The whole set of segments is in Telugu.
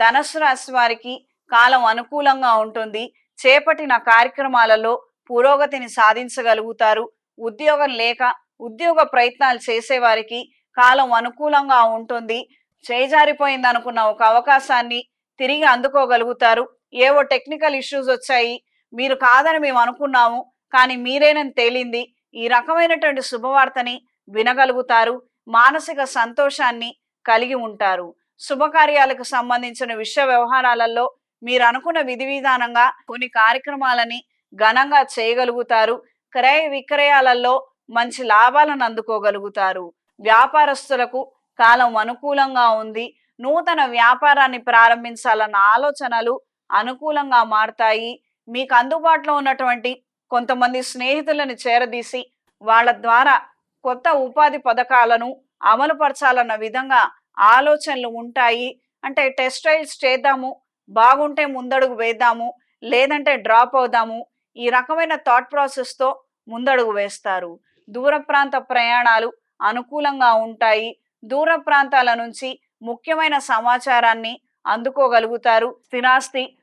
ధనుసు రాశి వారికి కాలం అనుకూలంగా ఉంటుంది. చేపట్టిన కార్యక్రమాలలో పురోగతిని సాధించగలుగుతారు. ఉద్యోగం లేక ఉద్యోగ ప్రయత్నాలు చేసేవారికి కాలం అనుకూలంగా ఉంటుంది. చేజారిపోయింది అనుకున్న ఒక అవకాశాన్ని తిరిగి అందుకోగలుగుతారు. ఏవో టెక్నికల్ ఇష్యూస్ వచ్చాయి. మీరు కాదని మేము అనుకున్నాము కానీ మీరేనని తేలింది. ఈ రకమైనటువంటి శుభవార్తని వినగలుగుతారు. మానసిక సంతోషాన్ని కలిగి ఉంటారు. శుభకార్యాలకు సంబంధించిన విషయ వ్యవహారాలలో మీరు అనుకున్న విధి విధానంగా కొన్ని కార్యక్రమాలని ఘనంగా చేయగలుగుతారు. క్రయ విక్రయాలలో మంచి లాభాలను అందుకోగలుగుతారు. వ్యాపారస్తులకు కాలం అనుకూలంగా ఉంది. నూతన వ్యాపారాన్ని ప్రారంభించాలన్న ఆలోచనలు అనుకూలంగా మారతాయి. మీకు అందుబాటులో ఉన్నటువంటి కొంతమంది స్నేహితులను చేరదీసి వాళ్ళ ద్వారా కొత్త ఉపాధి పథకాలను అమలుపరచాలన్న విధంగా ఆలోచనలు ఉంటాయి. అంటే టెస్ట్ టెక్స్టైల్స్ చేద్దాము బాగుంటే ముందడుగు వేద్దాము లేదంటే డ్రాప్ అవుదాము ఈ రకమైన థాట్ ప్రాసెస్తో ముందడుగు వేస్తారు. దూర ప్రాంత ప్రయాణాలు అనుకూలంగా ఉంటాయి. దూర ప్రాంతాల నుంచి ముఖ్యమైన సమాచారాన్ని అందుకోగలుగుతారు. స్థిరాస్తి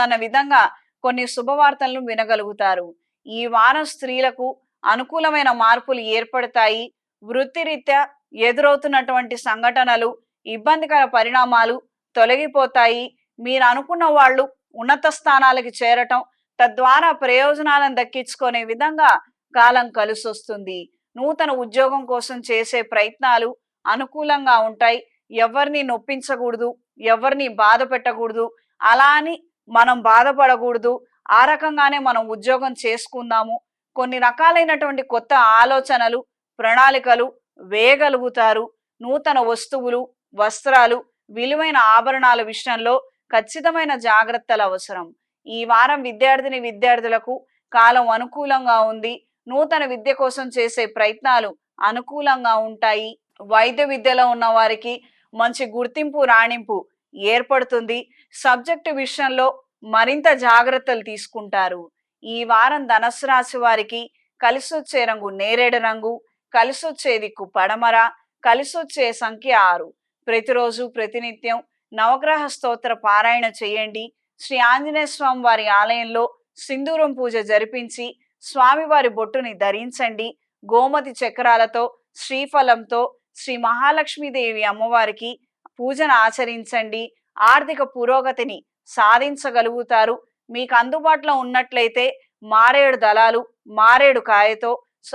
అన్న విధంగా కొన్ని శుభవార్తలను వినగలుగుతారు. ఈ వారం స్త్రీలకు అనుకూలమైన మార్పులు ఏర్పడతాయి. వృత్తిరీత్యా ఎదురవుతున్నటువంటి సంఘటనలు ఇబ్బందికర పరిణామాలు తొలగిపోతాయి. మీరు అనుకున్న వాళ్ళు ఉన్నత స్థానాలకి చేరటం తద్వారా ప్రయోజనాలను దక్కించుకునే విధంగా కాలం కలిసొస్తుంది. నూతన ఉద్యోగం కోసం చేసే ప్రయత్నాలు అనుకూలంగా ఉంటాయి. ఎవరిని నొప్పించకూడదు ఎవరిని బాధ పెట్టకూడదు. అలా అని మనం బాధపడకూడదు. ఆ రకంగానే మనం ఉద్యోగం చేసుకుందాము. కొన్ని రకాలైనటువంటి కొత్త ఆలోచనలు ప్రణాళికలు వేయగలుగుతారు. నూతన వస్తువులు వస్త్రాలు విలువైన ఆభరణాల విషయంలో ఖచ్చితమైన జాగ్రత్తలు అవసరం. ఈ వారం విద్యార్థిని విద్యార్థులకు కాలం అనుకూలంగా ఉంది. నూతన విద్య కోసం చేసే ప్రయత్నాలు అనుకూలంగా ఉంటాయి. వైద్య విద్యలో ఉన్న వారికి మంచి గుర్తింపు రాణింపు ఏర్పడుతుంది. సబ్జెక్టు విషయంలో మరింత జాగ్రత్తలు తీసుకుంటారు. ఈ వారం ధనస్సు రాశి వారికి కలిసొచ్చే రంగు నేరేడు రంగు కలిసొచ్చే దిక్కు పడమర కలిసొచ్చే సంఖ్య ఆరు. ప్రతిరోజు ప్రతినిత్యం నవగ్రహ స్తోత్ర పారాయణ చేయండి. శ్రీ ఆంజనేయ స్వామి వారి ఆలయంలో సింధూరం పూజ జరిపించి స్వామివారి బొట్టుని ధరించండి. గోమతి చక్రాలతో శ్రీఫలంతో శ్రీ మహాలక్ష్మీదేవి అమ్మవారికి పూజను ఆచరించండి. ఆర్థిక పురోగతిని సాధించగలుగుతారు. మీకు అందుబాటులో ఉన్నట్లయితే మారేడు దళాలు మారేడు కాయతో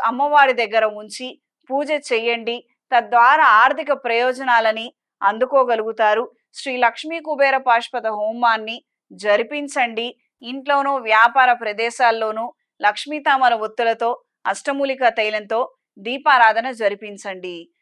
అమ్మవారి దగ్గర ఉంచి పూజ చెయ్యండి. తద్వారా ఆర్థిక ప్రయోజనాలని అందుకోగలుగుతారు. శ్రీ లక్ష్మీ కుబేర పాష్పద హోమాన్ని జరిపించండి. ఇంట్లోనూ వ్యాపార ప్రదేశాల్లోనూ లక్ష్మీ తామర ఒత్తులతో అష్టమూలిక తైలంతో దీపారాధన జరిపించండి.